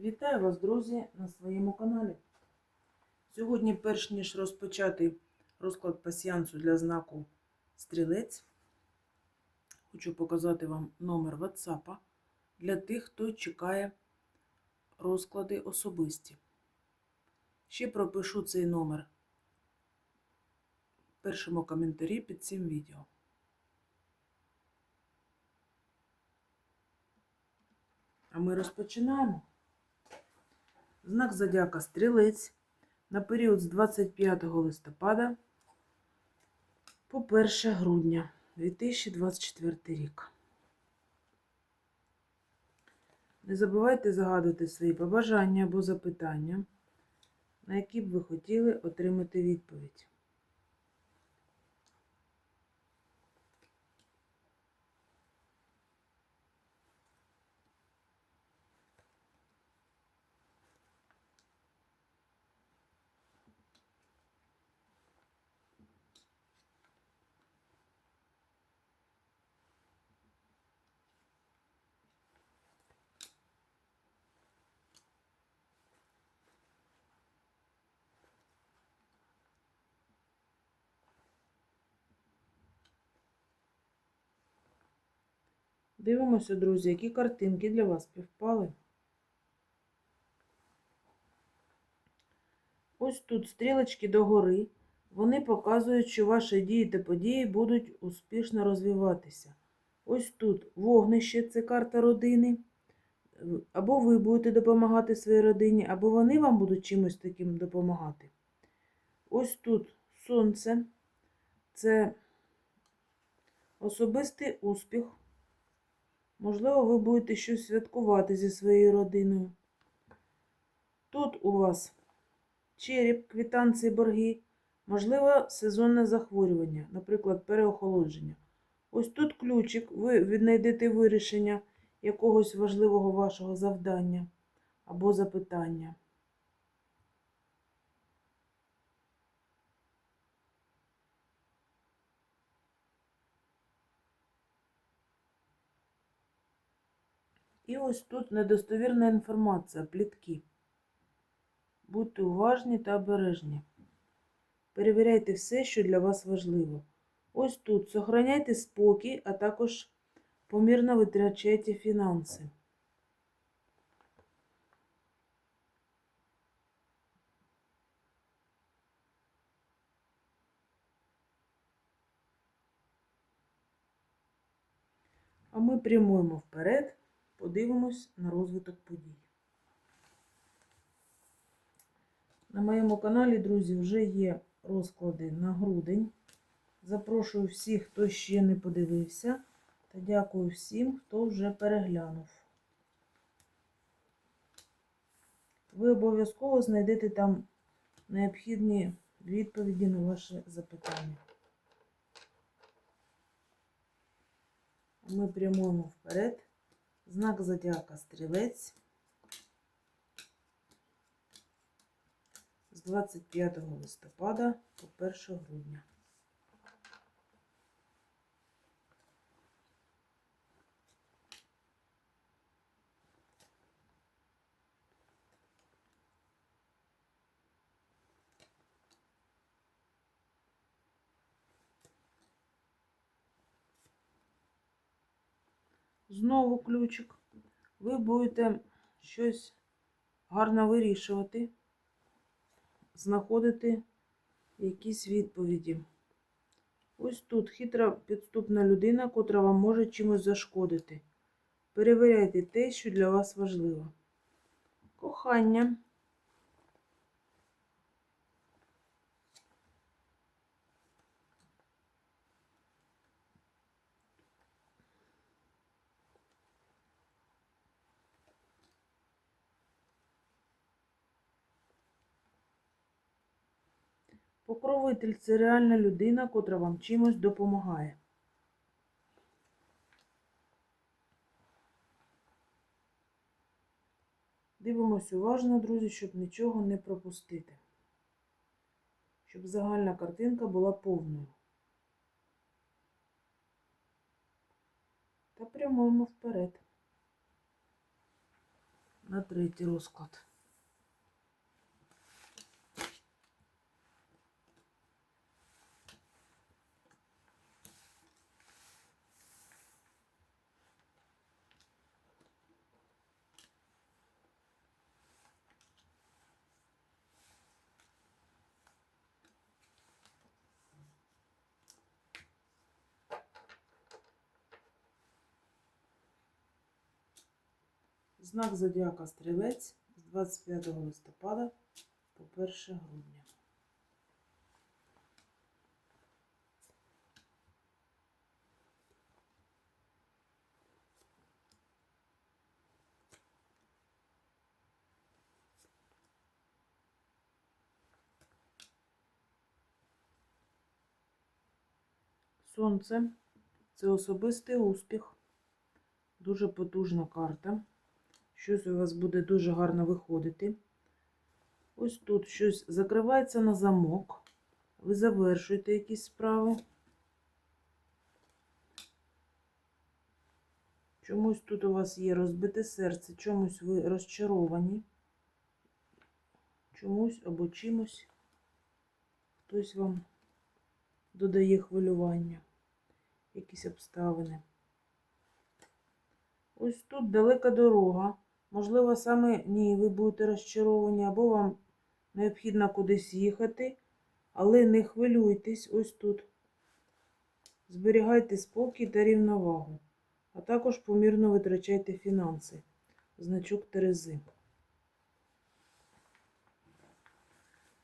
Вітаю вас, друзі, на своєму каналі. Сьогодні, перш ніж розпочати розклад пасіянсу для знаку Стрілець, хочу показати вам номер WhatsApp для тих, хто чекає розклади особисті. Ще пропишу цей номер в першому коментарі під цим відео. А ми розпочинаємо. Знак зодіака Стрілець на період з 25 листопада по 1 грудня 2024 рік. Не забувайте загадувати свої побажання або запитання, на які б ви хотіли отримати відповідь. Дивимося, друзі, які картинки для вас співпали. Ось тут стрілочки догори. Вони показують, що ваші дії та події будуть успішно розвиватися. Ось тут вогнище це карта родини. Або ви будете допомагати своїй родині, або вони вам будуть чимось таким допомагати. Ось тут сонце це особистий успіх. Можливо, ви будете щось святкувати зі своєю родиною. Тут у вас череп, квітанції, борги, можливо, сезонне захворювання, наприклад, переохолодження. Ось тут ключик, ви віднайдете вирішення якогось важливого вашого завдання або запитання. І ось тут недостовірна інформація, плітки. Будьте уважні та обережні. Перевіряйте все, що для вас важливо. Ось тут сохраняйте спокій, а також помірно витрачайте фінанси. А ми прямуємо вперед, подивимось на розвиток подій. На моєму каналі, друзі, вже є розклади на грудень. Запрошую всіх, хто ще не подивився, та дякую всім, хто вже переглянув. Ви обов'язково знайдете там необхідні відповіді на ваші запитання. Ми прямуємо вперед. Знак зодіака стрілець. З 25 листопада по 1 грудня. Знову ключик. Ви будете щось гарно вирішувати, знаходити якісь відповіді. Ось тут хитра підступна людина, котра вам може чимось зашкодити. Перевіряйте те, що для вас важливо. Кохання. Покровитель це реальна людина, котра вам чимось допомагає. Дивимось уважно, друзі, щоб нічого не пропустити. Щоб загальна картинка була повною. Та прямуємо вперед. на третій розклад. Знак зодіака Стрілець з 25 листопада по 1 грудня. Сонце це особистий успіх, дуже потужна карта. Щось у вас буде дуже гарно виходити. Ось тут щось закривається на замок. Ви завершуєте якісь справи. Чомусь тут у вас є розбите серце, чомусь ви розчаровані. Чомусь або чимось. Хтось вам додає хвилювання, якісь обставини. Ось тут далека дорога. Можливо, саме ні, ви будете розчаровані, або вам необхідно кудись їхати, але не хвилюйтесь ось тут. Зберігайте спокій та рівновагу, а також помірно витрачайте фінанси. Значок Терези.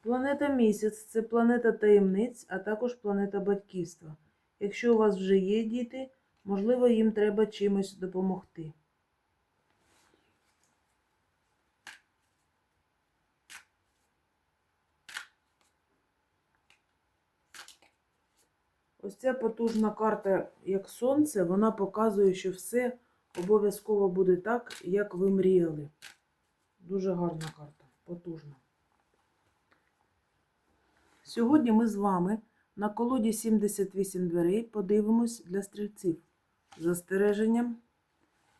Планета місяць це планета таємниць, а також планета батьківства. Якщо у вас вже є діти, можливо, їм треба чимось допомогти. Ось ця потужна карта, як сонце, вона показує, що все обов'язково буде так, як ви мріяли. Дуже гарна карта, потужна. Сьогодні ми з вами на колоді 78 дверей подивимось для стрільців. Застереженням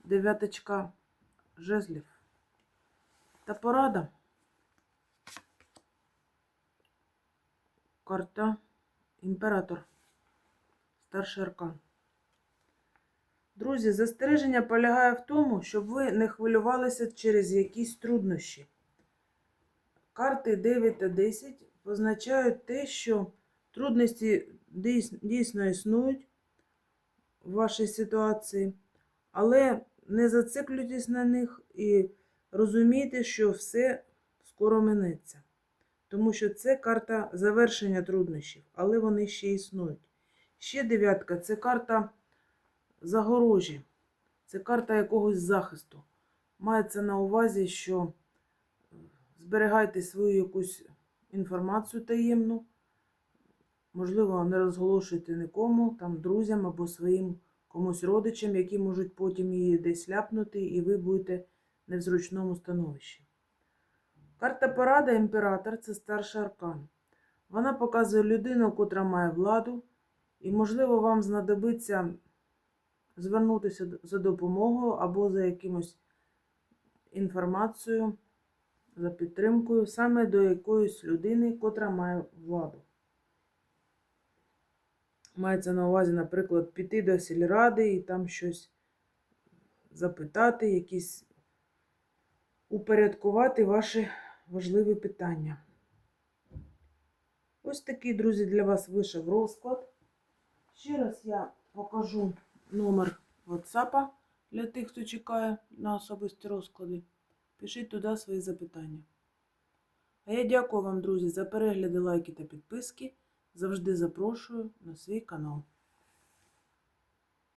дев'яточка жезлів. Та порада. Карта імператор. Старший. Друзі, застереження полягає в тому, щоб ви не хвилювалися через якісь труднощі. Карти 9 та 10 позначають те, що трудності дійсно існують в вашій ситуації, але не зациклюйтесь на них і розумійте, що все скоро минеться. Тому що це карта завершення труднощів, але вони ще існують. Ще дев'ятка це карта загорожі, це карта якогось захисту. Мається на увазі, що зберігайте свою якусь інформацію таємну, можливо, не розголошуйте нікому, там, друзям або своїм комусь родичам, які можуть потім її десь ляпнути, і ви будете не в зручному становищі. Карта порада імператор це старший аркан. Вона показує людину, котра має владу, і, можливо, вам знадобиться звернутися за допомогою або за якимось інформацією, за підтримкою саме до якоїсь людини, котра має владу. Мається на увазі, наприклад, піти до сільради і там щось запитати, якісь упорядкувати ваші важливі питання. Ось такий, друзі, для вас вийшов розклад. Я покажу номер WhatsApp для тих, хто чекає на особисті розклади. Пишіть туди свої запитання. А я дякую вам, друзі, за перегляди, лайки та підписки. Завжди запрошую на свій канал.